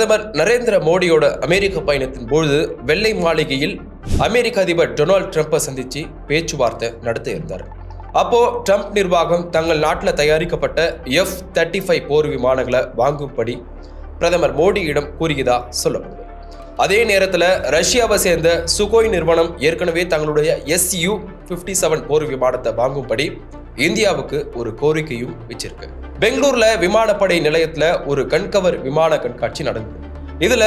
பிரதமர் நரேந்திர மோடியோட அமெரிக்க பயணத்தின் பொழுது வெள்ளை மாளிகையில் அமெரிக்க அதிபர் டொனால்ட் ட்ரம்ப்பை சந்தித்து பேச்சுவார்த்தை நடத்த இருந்தார். அப்போ ட்ரம்ப் நிர்வாகம் தங்கள் நாட்டில் தயாரிக்கப்பட்ட எஃப் தேர்ட்டி ஃபைவ் போர் விமானங்களை வாங்கும்படி பிரதமர் மோடியிடம் கூறியதா சொல்லப்படுது. அதே நேரத்தில் ரஷ்யாவை சேர்ந்த சுகோய் நிறுவனம் ஏற்கனவே தங்களுடைய எஸ்யூ ஃபிஃப்டி செவன் போர் விமானத்தை வாங்கும்படி இந்தியாவுக்கு ஒரு கோரிக்கையும் வச்சிருக்கு. பெங்களூர்ல விமானப்படை நிலையத்துல ஒரு கண்கவர் விமான கண்காட்சி நடந்தது. இதுல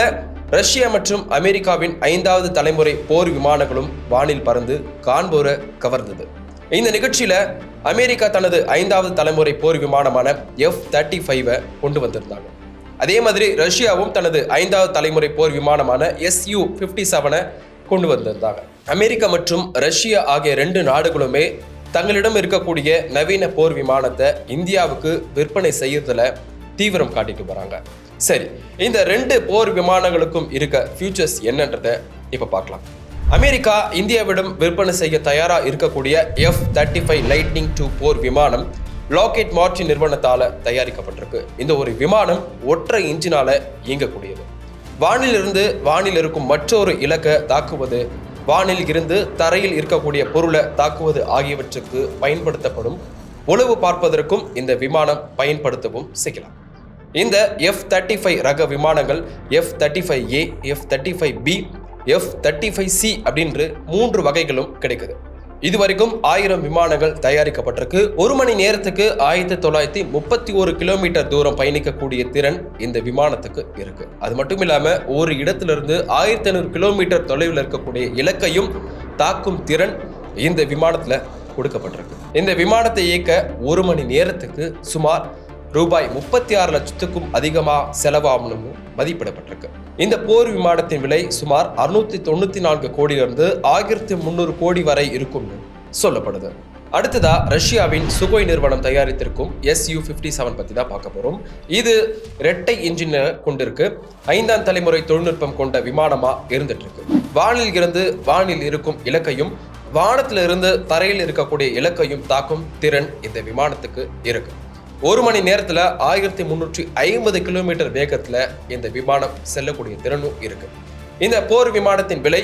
ரஷ்யா மற்றும் அமெரிக்காவின் ஐந்தாவது தலைமுறை போர் விமானங்களும் வானில் பறந்து காண்போரை கவர்ந்தது. இந்த நிகழ்ச்சியில அமெரிக்கா தனது ஐந்தாவது தலைமுறை போர் விமானமான எஃப் தேர்ட்டி ஃபைவை கொண்டு வந்திருந்தாங்க. அதே மாதிரி ரஷ்யாவும் தனது ஐந்தாவது தலைமுறை போர் விமானமான எஸ்யூ ஃபிஃப்டி செவனை கொண்டு வந்திருந்தாங்க. அமெரிக்கா மற்றும் ரஷ்யா ஆகிய ரெண்டு நாடுகளுமே தங்களிடம் இருக்கக்கூடிய நவீன போர் விமானத்தை இந்தியாவுக்கு விற்பனை செய்யறதுல தீவிரம் காட்டிட்டு வராங்க சரி இந்த ரெண்டு போர் விமானங்களுக்கும் இருக்க ஃபியூச்சர்ஸ் என்னன்றத இப்ப பார்க்கலாம். அமெரிக்கா இந்தியாவிடம் விற்பனை செய்ய தயாரா இருக்கக்கூடிய F thirty five lightning two போர் விமானம் லாக்கெட் மார்ச்சி நிறுவனத்தால தயாரிக்கப்பட்டிருக்கு. இந்த ஒரு விமானம் ஒற்றை இன்ஜினால இயங்கக்கூடியது. வானிலிருந்து வானில் இருக்கும் மற்றொரு இலக்கை தாக்குவது வானில் இருந்து தரையில் இருக்கக்கூடிய பொருளை தாக்குவது ஆகியவற்றுக்கு பயன்படுத்தப்படும் உளவு பார்ப்பதற்கும் இந்த விமானம் பயன்படுத்தவும் செய்யலாம். இந்த எஃப் தேர்ட்டி ஃபைவ் ரக விமானங்கள் F thirty five A F thirty five B F thirty five C அப்படின்று மூன்று வகைகளும் கிடைக்குது. இதுவரைக்கும் ஆயிரம் விமானங்கள் தயாரிக்கப்பட்டிருக்கு. ஒரு மணி நேரத்துக்கு ஆயிரத்தி தொள்ளாயிரத்தி முப்பத்தி ஒரு கிலோமீட்டர் தூரம் பயணிக்கக்கூடிய திறன் இந்த விமானத்துக்கு இருக்கு. அது மட்டும் இல்லாம ஒரு இடத்திலிருந்து ஆயிரத்தி ஐநூறு கிலோமீட்டர் தொலைவில் இருக்கக்கூடிய இலக்கையும் தாக்கும் திறன் இந்த விமானத்துல கொடுக்கப்பட்டிருக்கு. இந்த விமானத்தை இயக்க ஒரு மணி நேரத்துக்கு சுமார் ரூபாய் முப்பத்தி ஆறு லட்சத்துக்கும் அதிகமாக செலவாகும் மதிப்பிடப்பட்டிருக்கு. இந்த போர் விமானத்தின் விலை சுமார் அறுநூத்தி தொண்ணூத்தி நான்கு கோடியிலிருந்து ஆயிரத்தி முந்நூறு கோடி வரை இருக்கும்னு சொல்லப்படுது. அடுத்ததா ரஷ்யாவின் சுகோய் நிறுவனம் தயாரித்திருக்கும் எஸ்யூ ஃபிஃப்டி செவன் பத்தி தான் பார்க்க போறோம். இது ரெட்டை இன்ஜினை கொண்டிருக்கு. ஐந்தாம் தலைமுறை தொழில்நுட்பம் கொண்ட விமானமா இருந்துட்டு இருக்கு வானில் இருந்து வானில் இருக்கும் இலக்கையும் வானத்தில் இருந்து தரையில் இருக்கக்கூடிய இலக்கையும் தாக்கும் திறன் இந்த விமானத்துக்கு இருக்கு. ஒரு மணி நேரத்தில் ஆயிரத்தி முன்னூற்றி ஐம்பது கிலோமீட்டர் வேகத்தில் இந்த விமானம் செல்லக்கூடிய திறனும் இருக்கு. இந்த போர் விமானத்தின் விலை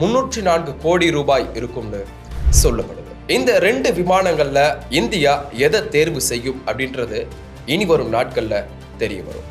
முன்னூற்றி நான்கு கோடி ரூபாய் இருக்கும்னு சொல்லப்படுது. இந்த ரெண்டு விமானங்களில் இந்தியா எதை தேர்வு செய்யும் அப்படின்றது இனி வரும் நாட்களில் தெரிய வரும்.